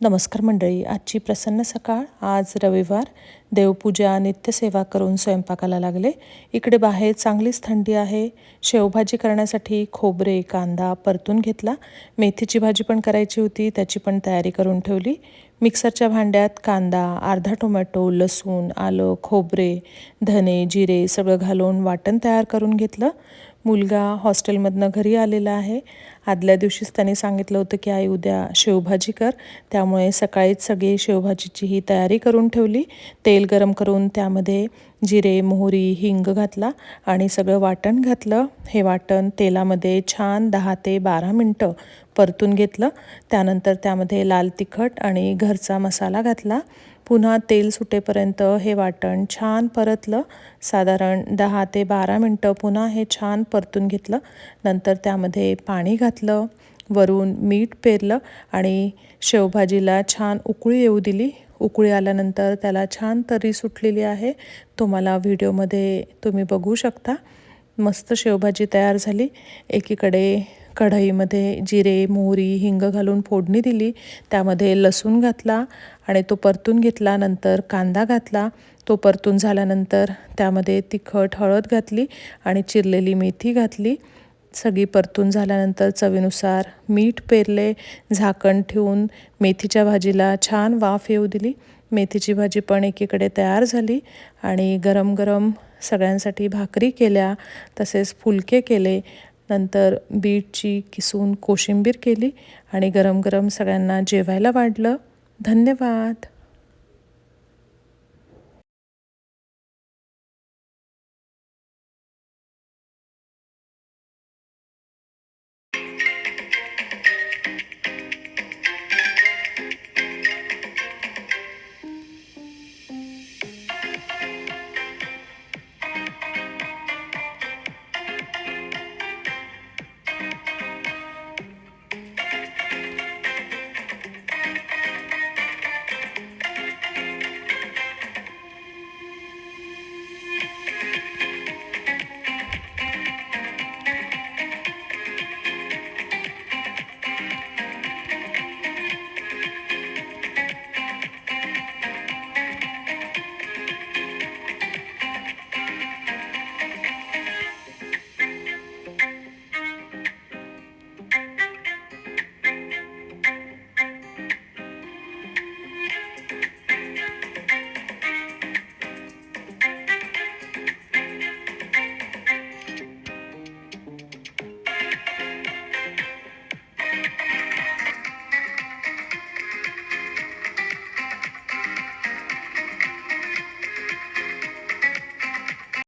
नमस्कार मंडळी आजची प्रसन्न सकाळ. आज रविवार. देवपूजा नित्यसेवा करून स्वयंपाकाला लागले. इकडे बाहेर चांगलीच थंडी आहे. शेवभाजी करण्यासाठी खोबरे कांदा परतून घेतला. मेथीची भाजी पण करायची होती त्याची पण तयारी करून ठेवली. मिक्सरच्या भांड्यात कांदा अर्धा टोमॅटो लसूण आलं खोबरे धने जिरे सगळं घालून वाटण तयार करून घेतलं. मुलगा हॉस्टेलमधनं घरी आलेला आहे. आदल्या दिवशीच त्यांनी सांगितलं होतं की आई उद्या शेवभाजी कर. त्यामुळे सकाळीच सगळी शेवभाजीची ही तयारी करून ठेवली. तेल गरम करून त्यामध्ये जिरे मोहरी हिंग घातला आणि सगळं वाटण घातलं. हे वाटण तेलामध्ये छान दहा ते बारा मिनटं परतून घेतलं. त्यानंतर त्यामध्ये लाल तिखट आणि घरचा मसाला घातला. पुन्हा तेल सुटेपर्यंत हे वाटण छान परतलं. साधारण दहा ते बारा मिनटं पुन्हा हे छान परतून घेतलं. नंतर त्यामध्ये पाणी घातलं. वरून मीठ पेरलं आणि शेवभाजीला छान उकळी येऊ दिली. उकळी आल्यानंतर त्याला छान तरी सुटलेली आहे. तुम्हाला व्हिडिओमध्ये तुम्ही बघू शकता. मस्त शेवभाजी तयार झाली. एकीकडे कढईमध्ये जिरे मोहरी हिंग घालून फोडणी दिली. त्यामध्ये लसूण घातला आणि तो परतून घेतला. नंतर कांदा घातला. तो परतून झाल्यानंतर त्यामध्ये तिखट हळद घातली आणि चिरलेली मेथी घातली. सगळी परतून झाल्यानंतर चवीनुसार मीठ पेरले. झाकण ठेवून मेथीच्या भाजीला छान वाफ येऊ दिली. मेथीची भाजी पण एकीकडे तयार झाली आणि गरम गरम सगळ्यांसाठी भाकरी केल्या तसेच फुलके केले नंतर बीटची किसून कोशिंबीर केली आणि गरम गरम सगळ्यांना जेवायला वाढलं. धन्यवाद.